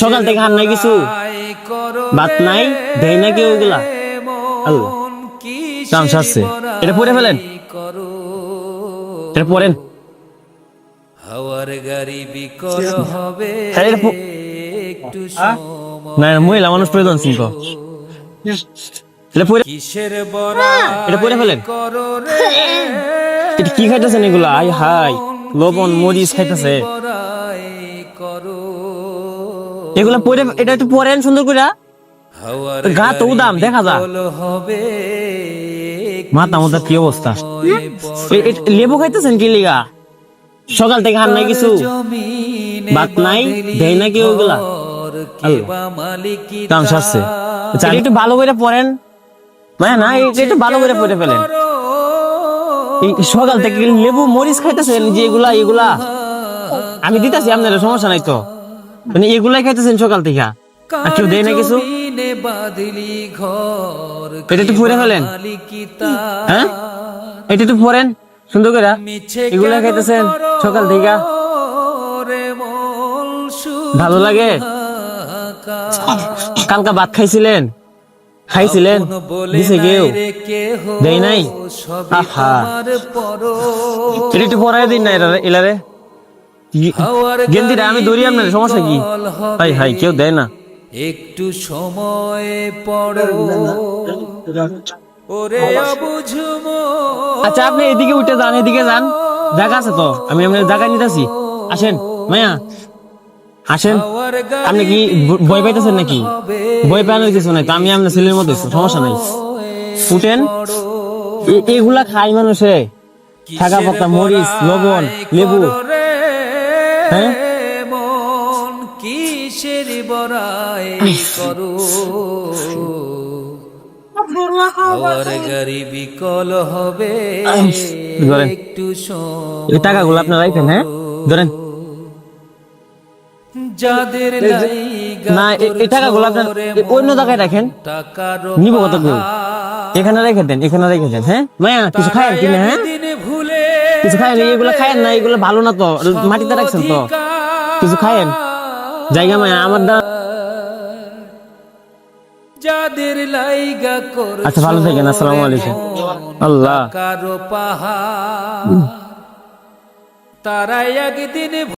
সকাল থেকে হার নাই কিছু। ভাত নাই দেয় না কেউ ওগুলা আল্লাহ। সারছে। এটা পরে ফেলেন? এটা পরেন হ্যাঁ, মহিলা মানুষ সিংহ। পরে এটা পরে ফেলেন? এটা কি খাইতেছেন এগুলা? আই হাই লবণ মরিচ খাইতেছে। এগুলা পরে এটা একটু পরেন সুন্দর করে গা তো উদাম দেখা যা মাথা কি অবস্থা? লেবু খাইতেছেন কি লিগা? সকাল থেকে হার নাই কিছু? ভাত নাই দেয় না কেউ ওগুলা? সারছে। আচ্ছা, একটু ভালো করে পড়েন না না একটু ভালো করে পড়ে ফেলেন। সকাল থেকে লেবু মরিচ খাইতেছেন যে এগুলা এগুলা? আমি দিতেছি আপনার সমস্যা নাই তো। মানে এগুলাই খাইতেছেন সকাল থেকে? আর কেউ দেয় না কিছু? এটা একটু পরে ফেলেন। হ্যাঁ? এটা একটু সুন্দর করে। এগুলা খাইতেছেন সকাল থেকে? ভালো লাগে। কালকা ভাত খাইছিলেন? খাইছিলেন? দিছে কেউ? নাই? আহা। এটা একটু পড়াই দিন না এলারে। গেন্দিটা আমি দৌড়ি আপনার সমস্যা কি? হাই হাই কেউ দেয় না। একটু সময় পড়ো। ওরে অবুঝমো আচ্ছা আপনি এদিকে উঠে যান এদিকে যান। জায়গা আছে তো আমি আপনার জায়গা নিতেছি। আসেন মায়া। আসেন। আপনি কি ভয় পাইতেছেন নাকি? ভয় পাওয়ানোর কিছু নাই তো আমি আপনার ছেলের মতো সমস্যা নাই। উঠেন এ- এগুলা খাই মানুষে। থাকা পাতা মরিচ লবণ লেবু। রে? মন কিসের বড়াই করো? হাওয়ার গাড়ি বিকল হবে। একটু এই টাকাগুলো আপনার রাখেন হ্যাঁ? ধরেন। যাদের না এই টাকাগুলো আপনার অন্য জায়গায় রাখেন। টাকার নিব কত এখানে রেখে দেন এখানে রেখে দেন হ্যাঁ? মায়া কিছু খায়েন কিনে হ্যাঁ? দিনে খায় কিছু খায়েন এগুলো খায়েন না এগুলো ভালো না তো মাটিতে রাখছেন তো। কিছু খায়েন? জায়গা মায় আমার দা যাদের লাইগা কর আচ্ছা ভালো থাকেন আসসালামু আলাইকুম। আল্লাহ। কারও পাহা তারা একদিন